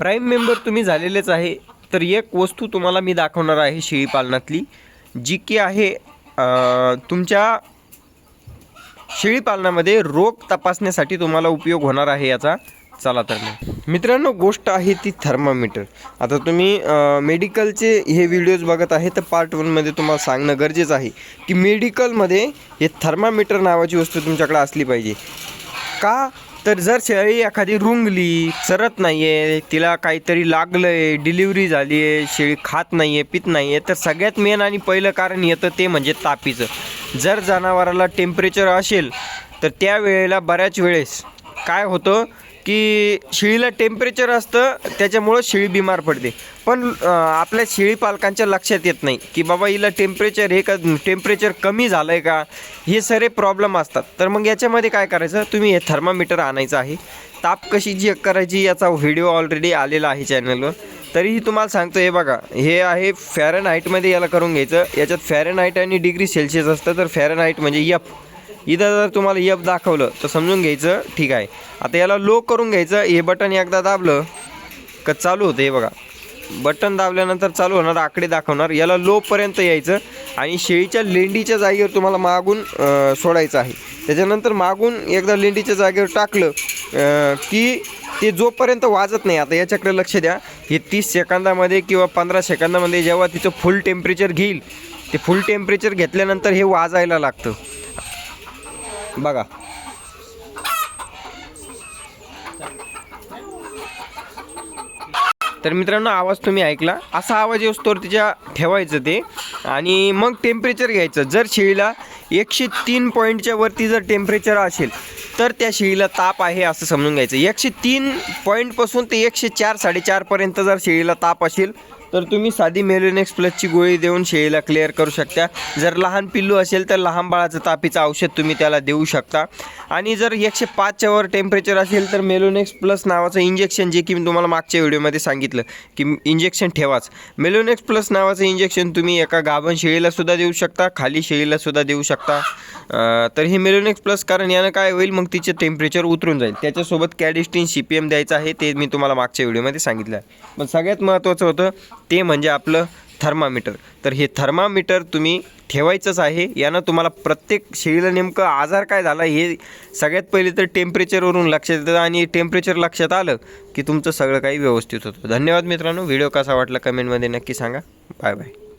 Prime member तुम्ही झालेलेच आहे तर एक वस्तू तुम्हाला मी दाखवणार आहे शेळीपालनातली जी की आहे तुमच्या शेळीपालनामध्ये रोग तपासण्यासाठी तुम्हाला उपयोग होणार आहे याचा. चला तर मग. मित्रांनो गोष्ट आहे ती थर्मामीटर. आता तुम्ही मेडिकलचे हे व्हिडिओज बघत आहे तर पार्ट वनमध्ये तुम्हाला सांगणं गरजेचं आहे की मेडिकलमध्ये हे थर्मामीटर नावाची वस्तू तुमच्याकडे असली पाहिजे. का? तर जर शेळी एखादी रुंगली चरत नाही आहे तिला काहीतरी लागलं आहे डिलिव्हरी झाली आहे शेळी खात नाही आहे पित नाही आहे तर सगळ्यात मेन आणि पहिलं कारण येतं ते म्हणजे तापीचं. जर जनावराला टेम्परेचर असेल तर त्यावेळेला बऱ्याच वेळेस काय होतं? की शेळीला टेम्परेचर असतं त्याच्यामुळं शेळी बिमार पडते. पण आपल्या शेळी पालकांच्या लक्षात येत नाही की बाबा हिला टेम्परेचर हे का टेम्परेचर कमी झालं आहे का? हे सारे प्रॉब्लेम असतात. तर मग याच्यामध्ये काय करायचं? तुम्ही हे थर्मामीटर आणायचं आहे. ताप कशी चेक करायची याचा व्हिडिओ ऑलरेडी आलेला आहे चॅनलवर तरीही तुम्हाला सांगतो हे बघा हे आहे फॅरन हाईटमध्ये याला करून घ्यायचं. याच्यात फॅरन हाईट आणि डिग्री सेल्सिअस असतं तर फॅरन हाईट म्हणजे यफ इथं जर तुम्हाला यफ दाखवलं तर समजून घ्यायचं. ठीक आहे. आता याला लो करून घ्यायचं. हे बटन एकदा दाबलं का चालू होतं हे बघा. बटन दाबल्यानंतर चालू होणार आकडे दाखवणार. याला लोपर्यंत यायचं. आणि शेळीच्या लेंडीच्या जागेवर तुम्हाला मागून सोडायचं आहे. त्याच्यानंतर मागून एकदा लेंडीच्या जागेवर टाकलं की ते जोपर्यंत वाजत नाही आता याच्याकडे लक्ष द्या. हे तीस सेकंदामध्ये किंवा पंधरा सेकंदामध्ये जेव्हा तिचं फुल टेम्परेचर घेईल ते फुल टेम्परेचर घेतल्यानंतर हे वाजायला लागतं. बघा. तर मित्रांनो आवाज तुम्ही ऐकला. असा आवाज येऊस्तोवर तिच्या ठेवायचं ते. आणि मग टेम्परेचर घ्यायचं. जर शेळीला एकशे तीन पॉईंटच्या वरती जर टेम्परेचर असेल तर त्या शेळीला ताप आहे असं समजून घ्यायचं. एकशे तीन पॉईंटपासून ते एकशे चार साडेचारपर्यंत जर शेळीला ताप असेल तर तुम्ही साधी मेलोनेक्स प्लसची गोळी देऊन शेळीला क्लिअर करू शकता. जर लहान पिल्लू असेल तर लहान बाळाचं तापीचं औषध तुम्ही त्याला देऊ शकता. आणि जर एकशे पाचच्या वर टेम्परेचर असेल तर मेलोनेक्स प्लस नावाचं इंजेक्शन जे की मी तुम्हाला मागच्या व्हिडिओमध्ये सांगितलं की इंजेक्शन ठेवाच. मेलोनेक्स प्लस नावाचं इंजेक्शन तुम्ही एका गाभण शेळीला सुद्धा देऊ शकता खाली शेळीला सुद्धा देऊ शकता. तर हे मेलोनेक्स प्लस कारण यानं काय होईल मग तिचे टेम्परेचर उतरून जाईल. त्याच्यासोबत कॅडिस्टिन सी पी एम द्यायचं आहे ते मी तुम्हाला मागच्या व्हिडिओमध्ये सांगितलं. आहे पण सगळ्यात महत्त्वाचं होतं ते म्हणजे आपलं थर्मामीटर. तर हे थर्मामीटर तुम्ही ठेवायचंच आहे. यानं तुम्हाला प्रत्येक शेळीला नेमकं आजार काय झाला हे सगळ्यात पहिले तर टेम्परेचरवरून लक्षात येतं आणि टेम्परेचर लक्षात आलं की तुमचं सगळं काही व्यवस्थित होतं. धन्यवाद मित्रांनो. व्हिडिओ कसा वाटला कमेंटमध्ये नक्की सांगा. Bye bye